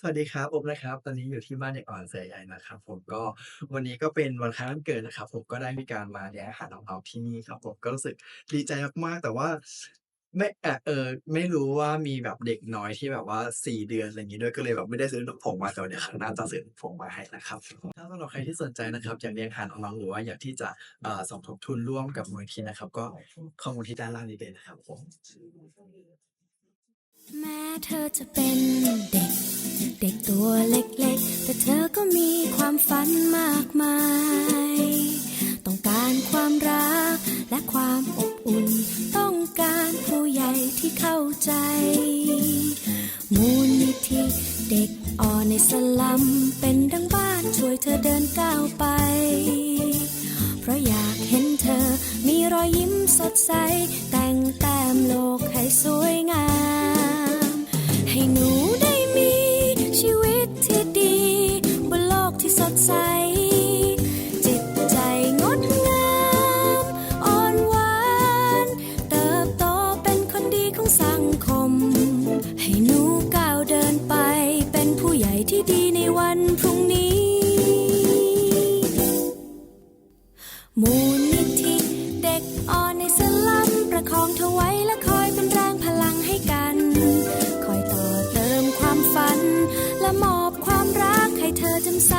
สวัสดีครับโอ๊คนะครับ ตอนนี้อยู่ที่บ้านเด็กอ่อนแสใหญ่นะครับผมก็วันนี้ก็เป็นวันคล้ายวันเกิดนะครับ ผมก็ได้มีการมาเลี้ยงอาหารน้องๆที่นี่ครับ ผมก็รู้สึกดีใจมากๆ แต่ว่า ไม่แอะเออไม่รู้ว่ามีแบบเด็กน้อยที่แบบว่า4เดือนอะไรงี้ด้วยก็เลยแบบไม่ได้ซื้อนมผงมาแต่ว่าเดี๋ยวครั้งหน้าจะซื้อนมผงมาให้นะครับถ้าสำหรับใครที่สนใจนะครับอยากเลี้ยงอาหารน้องหรือว่าอยากที่จะเอ่อสมทบทุนร่วมกับมูลนิธินะครับ ก็ข้อมูลที่ด้านล่างนี้เลยนะครับผม แม้เธอจะเป็นเด็ก ความรัก และความอบอุ่น ต้องการผู้ใหญ่ที่เข้าใจ มูลนิธิเด็กอ่อนในสลัม เป็นดังบ้านช่วยเธอเดินก้าวไป เพราะอยากเห็นเธอมีรอยยิ้มสดใส แต่งแต้มโลกให้สวยงาม ให้หนูได้มีชีวิตที่ดี บนโลกที่สดใส ที่ดีในวันพรุ่งนี้ มูลนิธิเด็กอ่อนในสลัมประคองเธอไว้และคอยเป็นแรงพลังให้กัน คอยต่อเติมความฝัน และมอบความรักให้เธอจำใส